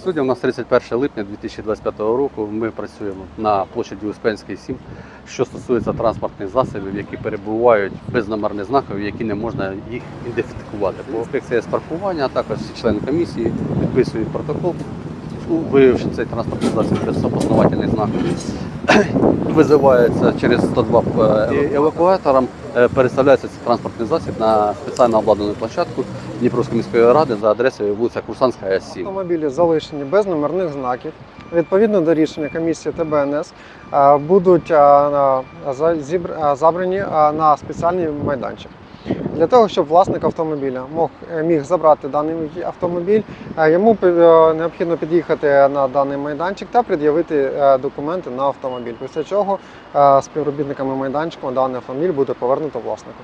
Сьогодні у нас 31 липня 2025 року. Ми працюємо на площаді Успенській 7, що стосується транспортних засобів, які перебувають без номерних знаків, які не можна їх ідентифікувати. Інспекція з паркування, а також члени комісії підписують протокол, виявивши цей транспортний засіб без опознавательних знаків. Визивається через 102 е, евакуатором, е, переставляється цей транспортний засіб на спеціально обладнану площадку Дніпровської міської ради за адресою вулиця Курсанська, 7. Автомобілі залишені без номерних знаків. Відповідно до рішення комісії ТБНС е, будуть забрані на спеціальний майданчик. Для того, щоб власник автомобіля е, міг забрати даний автомобіль, е, йому е, необхідно під'їхати на даний майданчик та пред'явити документи на автомобіль. Після чого співробітниками майданчику даний автомобіль буде повернуто власнику.